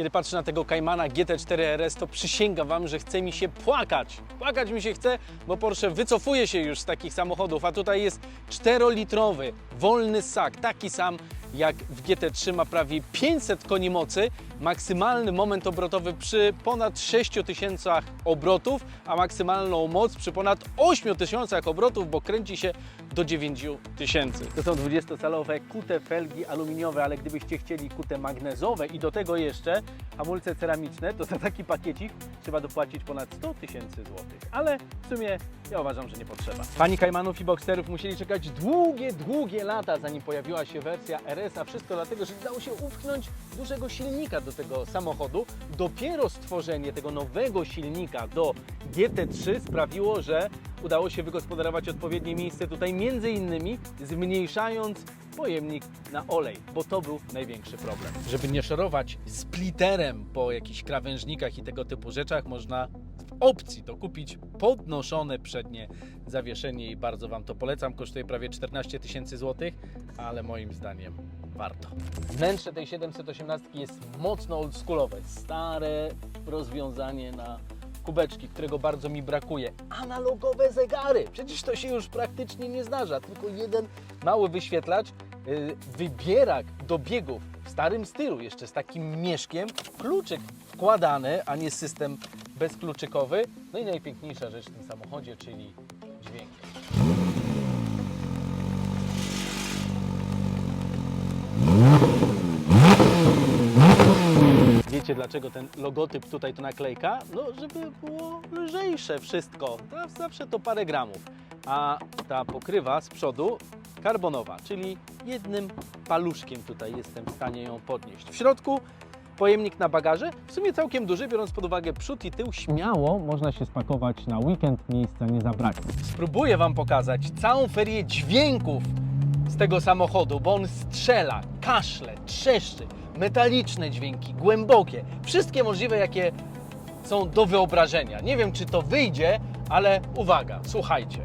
Kiedy patrzę na tego Caymana GT4 RS, to przysięgam Wam, że chce mi się płakać. Płakać mi się chce, bo Porsche wycofuje się już z takich samochodów, a tutaj jest 4-litrowy, wolny ssak, taki sam jak w GT3 ma prawie 500 koni mocy, maksymalny moment obrotowy przy ponad 6000 obrotów, a maksymalną moc przy ponad 8000 obrotów, bo kręci się do 9000. To są 20-calowe kute felgi aluminiowe, ale gdybyście chcieli kute magnezowe i do tego jeszcze hamulce ceramiczne, to za taki pakiecik trzeba dopłacić ponad 100 tysięcy złotych. Ale w sumie ja uważam, że nie potrzeba. Pani Kajmanów i Boxsterów musieli czekać długie, długie lata, zanim pojawiła się wersja RS, a wszystko dlatego, że nie dało się upchnąć dużego silnika do tego samochodu. Dopiero stworzenie tego nowego silnika do GT3 sprawiło, że udało się wygospodarować odpowiednie miejsce tutaj, między innymi zmniejszając pojemnik na olej, bo to był największy problem. Żeby nie szorować splitterem po jakichś krawężnikach i tego typu rzeczach, można w opcji to kupić podnoszone przednie zawieszenie i bardzo Wam to polecam. Kosztuje prawie 14 tysięcy złotych, ale moim zdaniem warto. Wnętrze tej 718 jest mocno oldschoolowe, stare rozwiązanie na kubeczki, którego bardzo mi brakuje. Analogowe zegary. Przecież to się już praktycznie nie zdarza. Tylko jeden mały wyświetlacz, yy, wybierak do biegów w starym stylu, jeszcze z takim mieszkiem, kluczyk wkładany, a nie system bezkluczykowy. No i najpiękniejsza rzecz w tym samochodzie, czyli dźwięk. Wiecie dlaczego ten logotyp tutaj to naklejka? No, żeby było lżejsze wszystko. Zawsze to parę gramów. A ta pokrywa z przodu karbonowa, czyli jednym paluszkiem tutaj jestem w stanie ją podnieść. W środku pojemnik na bagaże, w sumie całkiem duży, biorąc pod uwagę przód i tył, śmiało można się spakować na weekend, miejsca nie zabraknie. Spróbuję Wam pokazać całą ferię dźwięków z tego samochodu, bo on strzela, kaszle, trzeszczy, metaliczne dźwięki, głębokie, wszystkie możliwe, jakie są do wyobrażenia. Nie wiem, czy to wyjdzie, ale uwaga, słuchajcie.